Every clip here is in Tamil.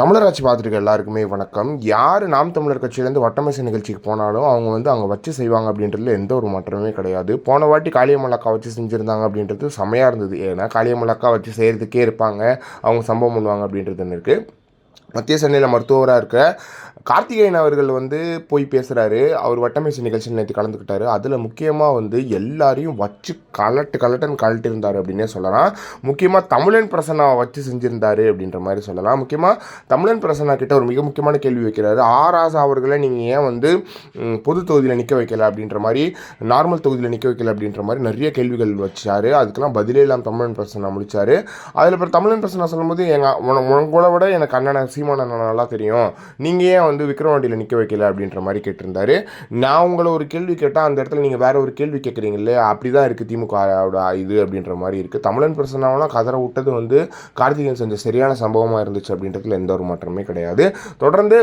தமிழராட்சி பார்த்துருக்க எல்லாருக்குமே வணக்கம். யார் நாம் தமிழர் கட்சியிலேருந்து வட்டமேசை நிகழ்ச்சிக்கு போனாலும் அவங்க வந்து அங்கே வச்சு செய்வாங்க அப்படின்றதுல எந்த ஒரு மாற்றமே கிடையாது. போன வாட்டி காளியம்மலக்கா வச்சு செஞ்சுருந்தாங்க அப்படின்றது செமையாக இருந்தது. ஏன்னா காளியம்மலக்கா வச்சு செய்கிறதுக்கே இருப்பாங்க. அவங்க சம்பவம் பண்ணுவாங்க அப்படின்றது இருக்குது மத்திய சென்னையில் மருத்துவராக இருக்க கார்த்திகேயன் அவர்கள் வந்து போய் பேசுகிறாரு அவர் வட்டமேசை நிகழ்ச்சியில் நேற்று கலந்துக்கிட்டாரு. அதில் முக்கியமாக வந்து எல்லாரையும் வச்சு கலட்டு கலட்டுன்னு கலட்டிருந்தார் அப்படின்னே சொல்லலாம். முக்கியமாக தமிழன் பிரசன்னாவை வச்சு செஞ்சுருந்தாரு அப்படின்ற மாதிரி சொல்லலாம். முக்கியமாக தமிழன் பிரசன்னா கிட்ட ஒரு மிக முக்கியமான கேள்வி வைக்கிறாரு. ஆராசா அவர்களை நீங்கள் ஏன் வந்து பொது தொகுதியில் நிற்க வைக்கல அப்படின்ற மாதிரி நார்மல் தொகுதியில் நிற்க வைக்கல அப்படின்ற மாதிரி நிறைய கேள்விகள் வச்சார். அதுக்கெல்லாம் பதிலே இல்லாமல் தமிழன் பிரசன்னா முடித்தார் அதில் அப்புறம் தமிழன் பிரசன்னா சொல்லும்போது எங்கள் உங்களை விட எனக்கு அண்ணனை சீமான நல்லா தெரியும். நீங்கள் ஏன் வந்து விக்ரவாண்டியில் நிற்க வைக்கல அப்படின்ற மாதிரி கேட்டிருந்தாரு. நான் உங்களை ஒரு கேள்வி கேட்டால் அந்த இடத்துல நீங்கள் வேற ஒரு கேள்வி கேட்குறீங்களே அப்படி தான் இருக்குது திமுகவோட இது அப்படின்ற மாதிரி இருக்குது தமிழன் பிரசனாவெல்லாம் கதற விட்டது வந்து கார்த்திகேயன் செஞ்ச சரியான சம்பவமாக இருந்துச்சு அப்படின்றதுல எந்த ஒரு மாற்றமே கிடையாது. தொடர்ந்து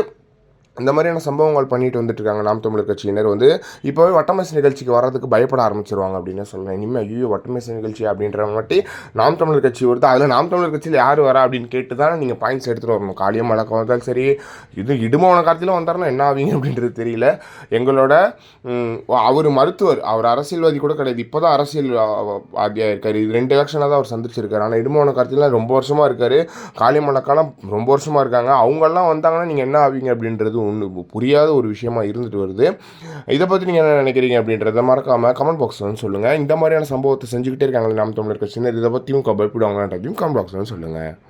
இந்த மாதிரியான சம்பவங்கள் பண்ணிட்டு வந்துட்டு இருக்காங்க நாம் தமிழர் கட்சியினர் வந்து. இப்போவே வட்டமேசை நிகழ்ச்சிக்கு வர்றதுக்கு பயப்பட ஆரம்பிச்சிருவாங்க அப்படின்னு சொல்லலாம் இனிமேல் ஐயோ வட்டமேசை நிகழ்ச்சி அப்படின்ற மாட்டி நாம் தமிழர் கட்சி வருது அதில் நாம் தமிழர் கட்சியில் யார் வரா அப்படின்னு கேட்டு தான் நீங்கள் பாயிண்ட்ஸ் எடுத்துகிட்டு வரணும். காளியம் வழக்கம் வந்தாலும் சரி இது இடுமோன காலத்திலும் வந்தாருன்னா என்ன ஆவீங்க அப்படின்றது தெரியல. எங்களோட அவர் மருத்துவர் அவர் அரசியல்வாதி கூட கிடையாது. இப்போ தான் அரசியல் வாதியாக இருக்கார் இது ரெண்டு எலெக்ஷனாக தான் அவர் சந்திச்சிருக்காரு. ஆனால் இடுமோன காலத்திலாம் ரொம்ப வருஷமாக இருக்கார். காளியம்மலக்காலம் ரொம்ப வருஷமாக இருக்காங்க. அவங்கெல்லாம் வந்தாங்கன்னா நீங்கள் என்ன ஆவீங்க அப்படின்றது ஒன்று புரியாத ஒரு விஷயமா இருந்துட்டு வருது. இதை பற்றி நீங்கள் என்ன நினைக்கிறீங்க அப்படின்றத மறக்காமல் கமெண்ட் பாக்ஸ் வந்து சொல்லுங்கள் இந்த மாதிரியான சம்பவத்தை செஞ்சுக்கிட்டே இருக்காங்களே நாம் தமிழர் கட்சியினர் இதை பற்றியும் பயப்படுவாங்கன்றதையும் கமெண்ட் பாக்ஸ் வந்து சொல்லுங்கள்